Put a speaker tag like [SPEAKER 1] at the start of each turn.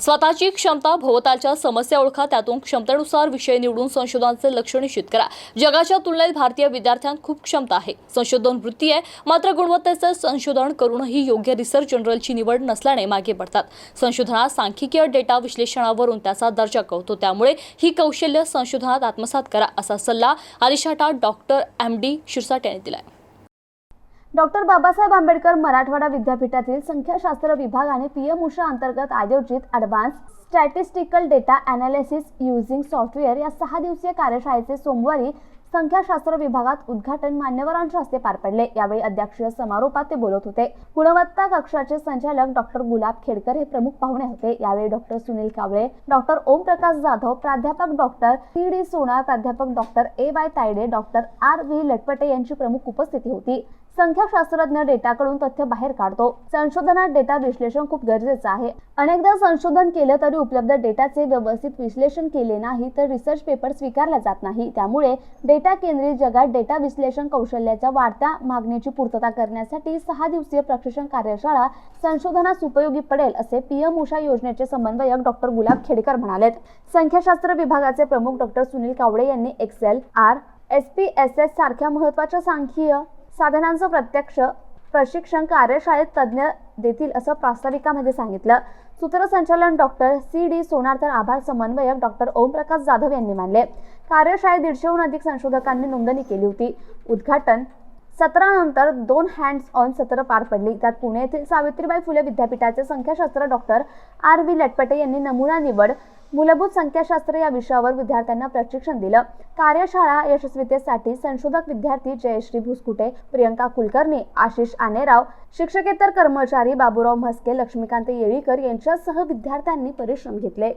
[SPEAKER 1] स्वतःची क्षमता भोवतालच्या समस्या ओळखा त्यातून क्षमतेनुसार विषय निवडून संशोधनाचे लक्ष निश्चित करा. जगाच्या तुलनेत भारतीय विद्यार्थ्यांत खूप क्षमता आहे. संशोधन वृत्ती आहे मात्र गुणवत्तेचे संशोधन करूनही योग्य रिसर्च जनरलची निवड नसल्याने मागे पडतात. संशोधनात सांख्यिकीय डेटा विश्लेषणावरून त्याचा दर्जा कळतो त्यामुळे ही कौशल्य संशोधनात आत्मसात करा असा सल्ला अलिशाटा डॉक्टर एम डी शिरसाट यांनी दिला
[SPEAKER 2] डॉक्टर बाबासाहेब आंबेडकर मराठवाडा विद्यापीठातील संख्याशास्त्र विभाग आणि पीएम उषा अंतर्गत आयोजित advance statistical data analysis using software या सहा दिवसीय कार्यशाळेचे सोमवारी संख्याशास्त्र विभागात उद्घाटन मान्यवरांच्या हस्ते पार पडले. यावेळी अध्यक्षीय समारोपात ते बोलत होते. गुणवत्ता कक्षाचे संचालक डॉक्टर गुलाब खेडकर हे प्रमुख पाहुणे होते. यावेळी डॉक्टर सुनील कावळे डॉक्टर ओमप्रकाश जाधव प्राध्यापक डॉक्टर सी डी सोनार प्राध्यापक doctor A Y Taide doctor R V Latpate यांची प्रमुख उपस्थिती होती. संख्याशास्त्रज्ञ डेटाकडून तथ्य बाहेर काढतो. संशोधनात डेटा विश्लेषण खूप गरजेचं आहे. अनेकदा संशोधन केलं तरी उपलब्ध डेटाचे व्यवस्थित विश्लेषण केले नाही तर रिसर्च पेपर स्वीकारला जात नाही. त्यामुळे डेटा केंद्रित जगात डेटा विश्लेषण कौशल्याच्या वाढत्या मागणीची पूर्तता करण्यासाठी सहा दिवसीय प्रशिक्षण कार्यशाळा संशोधनास उपयोगी पडेल असे पीएम उषा योजनेचे समन्वयक डॉक्टर गुलाब खेडकर म्हणालेत. संख्याशास्त्र विभागाचे प्रमुख डॉक्टर सुनील कावडे यांनी Excel R S P S S सारख्या महत्त्वाच्या सांख्यिकीय साधनांचं प्रत्यक्ष प्रशिक्षण कार्यशाळेत तज्ज्ञ देतील असं प्रास्ताविकामध्ये सांगितलं. सूत्रसंचालन डॉक्टर सी डी सोनार तर आभार समन्वयक डॉक्टर ओमप्रकाश जाधव यांनी मानले. कार्यशाळेत दीडशेहून अधिक संशोधकांनी नोंदणी केली होती. उद्घाटन सत्रानंतर दोन हँड्स ऑन सत्र पार पडली. त्यात पुणे येथील सावित्रीबाई फुले विद्यापीठाचे संख्याशास्त्र डॉक्टर आर व्ही लटपटे यांनी नमुना निवड मूलभूत संख्याशास्त्र या विषयावर विद्यार्थ्यांना प्रशिक्षण दिलं. कार्यशाळा यशस्वीतेसाठी संशोधक विद्यार्थी जयश्री भुसकुटे प्रियंका कुलकर्णी आशिष आनेराव शिक्षकेतर कर्मचारी बाबूराव म्हस्के लक्ष्मीकांत येळीकर यांच्यासह विद्यार्थ्यांनी परिश्रम घेतले.